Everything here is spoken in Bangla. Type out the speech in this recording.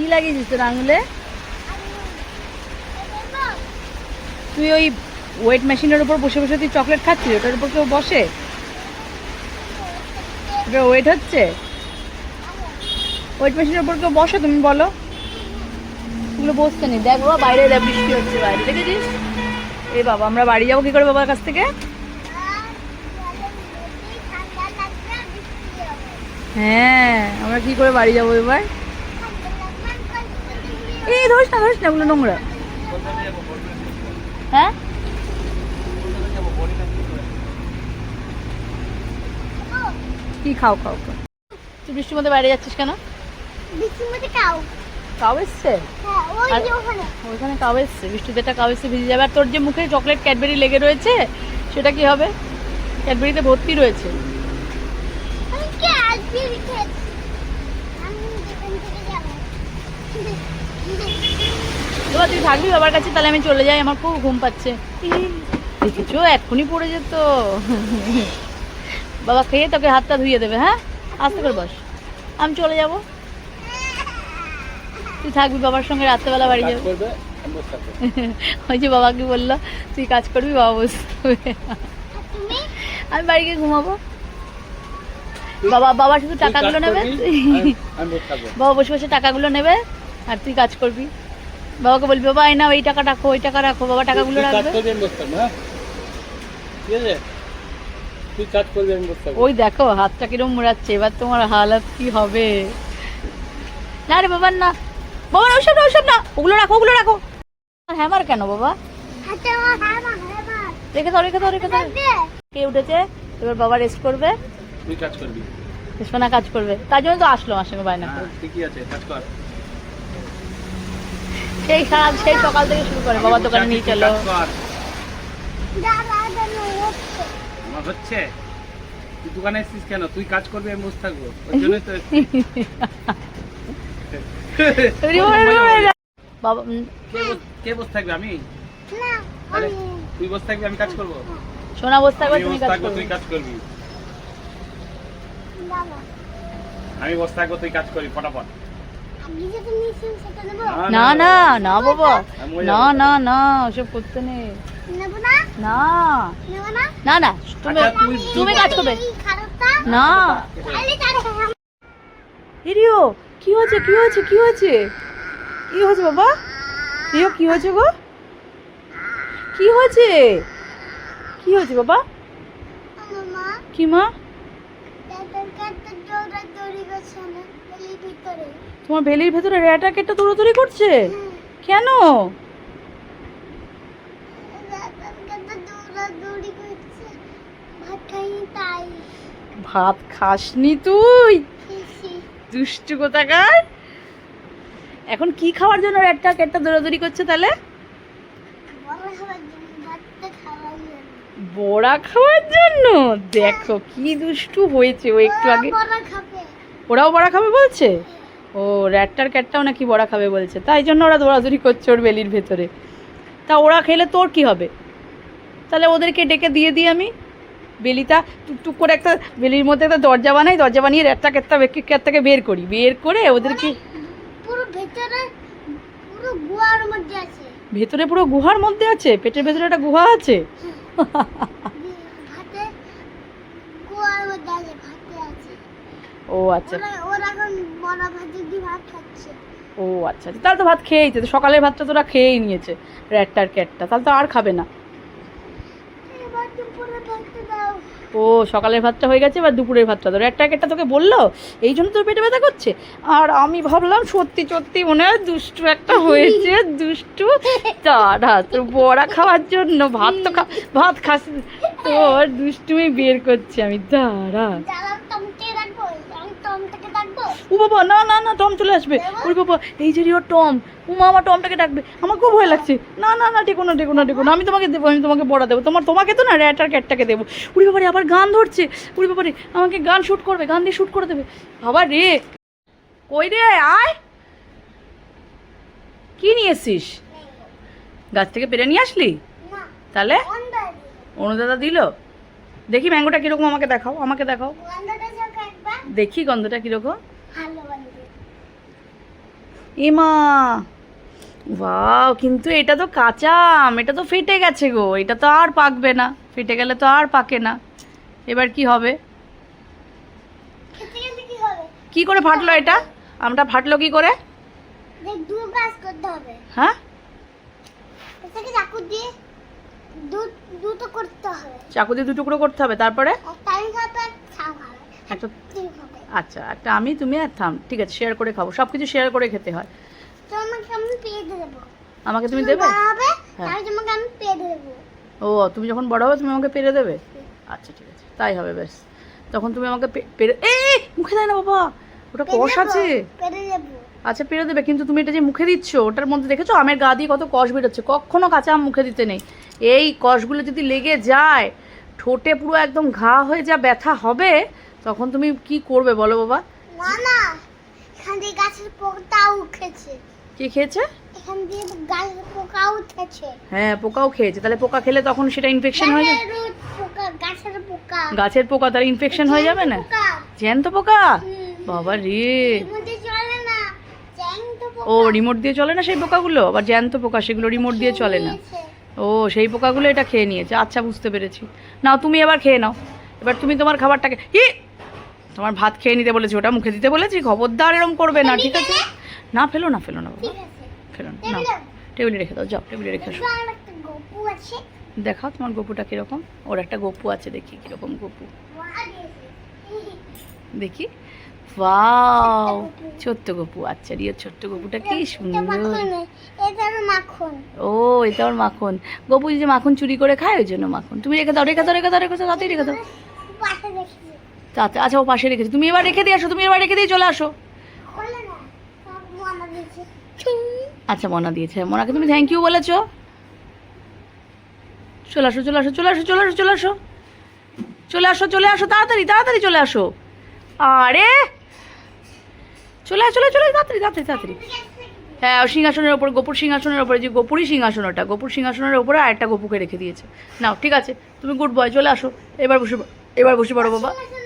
কি লাগিয়েছিস তোর আঙুলে? তুই ওই ওয়েট মেশিনের উপর বসে বসে তুই চকলেট খাচ্ছিস? ওটার উপর কেউ বসে? ওয়েট হচ্ছে? ওয়েট মেশিনের উপর কেউ বসে তুমি বলো? ওগুলো বসতে নেই দেখ বাবা, বাইরে দেখ, বৃষ্টি হচ্ছে বাইরে। দেখেছিস? এই বাবা, আমরা বাড়ি যাব কি করে বাবার কাছ থেকে? হ্যাঁ আমরা কি করে বাড়ি যাব এবার? এই ধরিস না ধরিস না ওগুলো নোংরা। হ্যাঁ? কি খাও খাও খাও। তুই বৃষ্টির মধ্যে বাইরে যাচ্ছিস কেন? কাউ এসছে? ওইখানে কাউ এসছে? বৃষ্টিতে একটা কাউ এসছে ভিজে যাবে। আর তোর যে মুখে চকলেট ক্যাডবেরি লেগে রয়েছে সেটা কি হবে? ক্যাডবেরিতে ভর্তি রয়েছে। এবার তুই থাকবি বাবার কাছে তাহলে আমি চলে যাই আমার খুব ঘুম পাচ্ছে। দেখেছ এক্ষুনি পড়ে যেত। বাবা খেয়ে তোকে হাতটা ধুয়ে দেবে হ্যাঁ? আস্তে করে বস। আমি চলে যাব। তুই থাকবি বাবার সঙ্গে রাত্রেবেলা বাড়ি যাবি। ওই যে বাবা কি বলল তুই কাজ করবি বাবা বসবে আমি বাড়ি গিয়ে ঘুমাবো। বাবা বাবা শুধু টাকাগুলো নেবে। বাবা বসে বসে টাকাগুলো নেবে। আর তুই কাজ করবি? বাবাকে বলবি বাবা এই না এই টাকা রাখো ওই টাকা রাখো বাবা টাকাগুলো রাখবে? হ্যাঁ? ঠিক আছে? তুই কাজ করবি আমি ওই দেখো হাতটা কিরম মুড়াচ্ছে এবার তোমার হালাত কি হবে? না রে বাবা না। বাবা না ওইসব না ওইসব না। ওগুলো রাখো ওগুলো রাখো। হ্যামার কেন বাবা? রেখে দাও রেখে দাও রেখে দাও। কে উঠেছে? এবার বাবা রেস্ট করবে। তুই কাজ করবি। সোনা কাজ করবে। তার জন্য তো আসলো আমার সঙ্গে বায়না করে। হ্যাঁ ঠিকই আছে কাজ কর। সেই সারা সেই সকাল থেকে শুরু করে। বাবা দোকানে নিয়ে চলো। আমার হচ্ছে তুই দোকানে এসেছিস কেন? তুই কাজ করবি আমি বসে থাকব। ওই জন্যই তো বাবা কে কে বসে থাকবে আমি? তুই বসে থাকবি আমি কাজ করব? সোনা বসে থাকবে তুমি কাজ থাকব তুই কাজ করবি। আমি বসে থাকব তুই কাজ করবি ফটাফট। না না না বাবা না না না ওসব করতে নেই না না না তুমি আচ্ছা, তুমি কাজ করবে না রিও কি হয়েছে কি হয়েছে কি হয়েছে কি হয়েছে বাবা রিও কি হয়েছে গো কি হয়েছে কি হয়েছে বাবা কি মা তোমার ভেলির ভেতরে র্যাটা কেটে দৌড়াদৌড়ি করছে? কেন? ভাত খাসনি তুই? দুষ্টু কোথাকার? এখন কি খাওয়ার জন্য র্যাটটা কেটটা দৌড়াদৌড়ি করছে তাহলে? বড়া খাওয়ার জন্য দেখো কি দুষ্টু হয়েছে ও একটু আগে। ওরাও বড়া খাবে বলছে? ও র্যাটটার ক্যাটটাও নাকি বড়া খাবে বলছে। তাই জন্য ওরা দৌড়াদৌড়ি করছে ওর বেলির ভেতরে। তা ওরা খেলে তোর কি হবে? তাহলে ওদেরকে ডেকে দিয়ে দিই আমি। বেলিটা টুকটুক করে একটা বেলির মধ্যে একটা দরজা বানাই দরজা বানিয়ে র্যাটটা ক্যাটটা ক্যাটটাকে বের করি। বের করে ওদেরকে পুরো ভেতরে পুরো মধ্যে আছে। ভেতরে পুরো গুহার মধ্যে আছে? পেটের ভেতরে একটা গুহা আছে ভাতে গুয়ার মধ্যে আছে ভাতে আছে ও আচ্ছা। ও আচ্ছা আচ্ছা। তাহলে তো ভাত খেয়েইছে তো সকালের ভাতটা তোরা খেয়েই নিয়েছে র্যাটটার ক্যাটটা। তাহলে তো আর খাবে না। ও সকালের ভাতটা হয়ে গেছে এবার দুপুরের ভাতটা তো র্যাটটার ক্যাটটা তোকে বলল? এই জন্য তোর পেটে ব্যথা করছে? আর আমি ভাবলাম সত্যি সত্যি মনে হয় দুষ্টু একটা হয়েছে দুষ্টু। তারা তোর বড়া খাওয়ার জন্য ভাত তো খা ভাত খাস তোর দুষ্টুমি বের করছি আমি। দাঁড়া যারা টমকে রাখব আমি টমটাকে ডাকবো ও বাবা না না না টম চলে আসবে। ওই বাবা এই যে রিও টম ও মা আমার টমটাকে ডাকবে। আমার খুব ভয় লাগছে। না না না ডেকো না ডেকো না ডেকো না আমি তোমাকে দেবো আমি তোমাকে বড়া দেবো। তোমার তোমাকে তো না র্যাটার ক্যাটটাকে দেবো। উড়ি বাবারে আবার গান ধরছে। উড়ি বাবারে আমাকে গান শ্যুট করবে গান দিয়ে শ্যুট করে দেবে। বাবা রে কই রে আয়। কি নিয়ে এসছিস? গাছ থেকে পেরে নিয়ে আসলি? তাহলে? অনুদাদা দিল? দেখি ম্যাঙ্গোটা কীরকম আমাকে দেখাও আমাকে দেখাও। দেখি গন্ধটা কীরকম। এমা বাও কিন্তু এটা তো কাঁচা আম এটা তো ফেটে গেছে গো এটা তো আর পাকবে না ফেটে গেলে তো আর পাকে না। এবার কি হবে? কি করে ফাটলো এটা? আমটা ফাটলো কি করে? হ্যাঁ? চাকু দিয়ে দু দুটো করতে হবে। চাকু দিয়ে দু টুকরো করতে হবে তারপরে? একটা আচ্ছা একটা আমি তুমি আর থাম ঠিক আছে শেয়ার করে খাব সব কিছু শেয়ার করে খেতে হয়। আমাকে তুমি দেবে? হ্যাঁ। দেবো। ও তুমি যখন বড় হবে তুমি আমাকে পেরে দেবে? আচ্ছা ঠিক আছে তাই হবে বেশ তখন তুমি আমাকে পেরে এই মুখে দেয় না বাবা ওটা কষ আছে। আচ্ছা পেরে দেবে কিন্তু তুমি এটা যে মুখে দিচ্ছ ওটার মধ্যে দেখেছ আমের গা দিয়ে কত কষ বেরোচ্ছে? কখনো কাঁচা আম মুখে দিতে নেই। এই কষগুলো যদি লেগে যায় ঠোঁটে পুরো একদম ঘা হয়ে যা ব্যথা হবে তখন তুমি কি করবে বলো বাবা? না না এখান দিয়ে গাছের পোকা উঠেছে। কি খেয়েছে? এখান দিয়ে গাছের পোকা উঠেছে। হ্যাঁ পোকাও খেয়েছে। তাহলে পোকা খেলে তখন সেটা ইনফেকশন হয়ে যাবে গাছের পোকা গাছের পোকা। তাহলে ইনফেকশন হয়ে যাবে না? জ্যান্ত পোকা। বাবা রে। ও রিমোট দিয়ে চলে না সেই পোকাগুলো? আবার জ্যান্ত পোকা সেগুলো রিমোট দিয়ে চলে না? ও সেই পোকাগুলো এটা খেয়ে নিয়েছে। আচ্ছা বুঝতে পেরেছি। নাও তুমি এবার খেয়ে নাও। এবার তুমি তোমার খাবারটাকে ই তোমার ভাত খেয়ে নিতে বলেছি ওটা মুখে দিতে বলেছি খবরদার এরম করবে না ঠিক আছে? না ফেলো না ফেলো না বাবা। ফেলো না টেবিলে? রেখে দাও যাও টেবিলে রেখে আসো। দেখাও তোমার গপুটা কীরকম। ওর একটা গপু আছে দেখি কীরকম গপু। দেখি। ওয়াও ছোট্ট গপু আচ্ছা রিও ছোট্ট গপুটা কি সুন্দর। ও এটা ওর মাখন। গপু যে মাখন চুরি করে খায় ওই জন্য মাখন। তুমি রেখে দাও রেখে দাও রেখে দাও রেখে দাও তাড়াতাড়ি রেখে দাও। দেখি আচ্ছা আচ্ছা ও পাশে রেখেছি। তুমি এবার রেখে দিয়ে আসো তুমি এবার রেখে দিয়ে চলে আসো। আচ্ছা মনা দিয়েছে। মনাকে তুমি থ্যাংক ইউ বলেছ। চলে আসো চলে আসো চলে আসো চলে আসো চলে আসো। চলে আসো চলে আসো তাড়াতাড়ি তাড়াতাড়ি চলে আসো। আরে! চলে আসো চলে চলে তাড়াতাড়ি তাড়াতাড়ি তাড়াতাড়ি। হ্যাঁ সিংহাসনের ওপর গোপুর সিংহাসনের ওপরে যে গোপুরই সিংহাসন ওটা গোপুর সিংহাসনের ওপরে আরেকটা গোপুকে রেখে দিয়েছে। নাও ঠিক আছে তুমি গুড বয় চলে আসো। এবার বসে এবার বসে পড়ো বাবা। সিংহাসনের